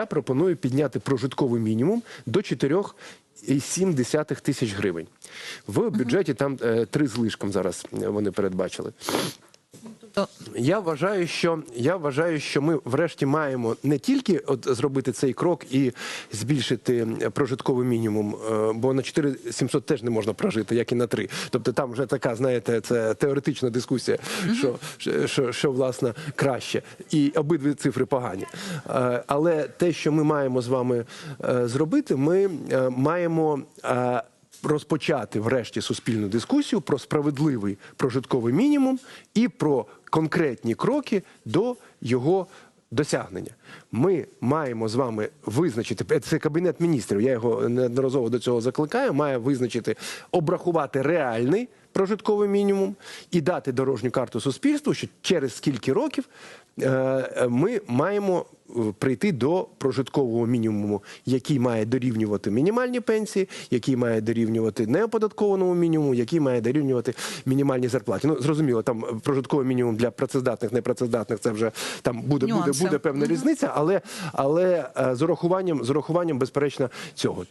Я пропоную підняти прожитковий мінімум до 4,7 тисяч гривень. В бюджеті там е, три з лишком зараз вони передбачили. То Я вважаю, що я вважаю, що ми врешті маємо не тільки от зробити цей крок і збільшити прожитковий мінімум, е, бо на 4700 теж не можна прожити, як і на 3. Тобто там вже така, знаєте, це теоретична дискусія, що, що, що, що власне краще, і обидві цифри погані. Е, Але те, що ми маємо з вами е, зробити, ми маємо. Е, розпочати врешті суспільну дискусію про справедливий прожитковий мінімум і про конкретні кроки до його досягнення. Ми маємо з вами визначити це кабінет міністрів. Я його неодноразово до цього закликаю. Має визначити обрахувати реальний прожитковий мінімум і дати дорожню карту суспільству, що через скільки років е, ми маємо е, прийти до прожиткового мінімуму, який має дорівнювати мінімальні пенсії, який має дорівнювати неоподаткованому мінімуму, який має дорівнювати мінімальній зарплаті. Ну зрозуміло, там прожитковий мінімум для працездатних, непрацездатних це вже там буде буде, буде певна різниця, але але е, з урахуванням з урахуванням, безперечно, цього.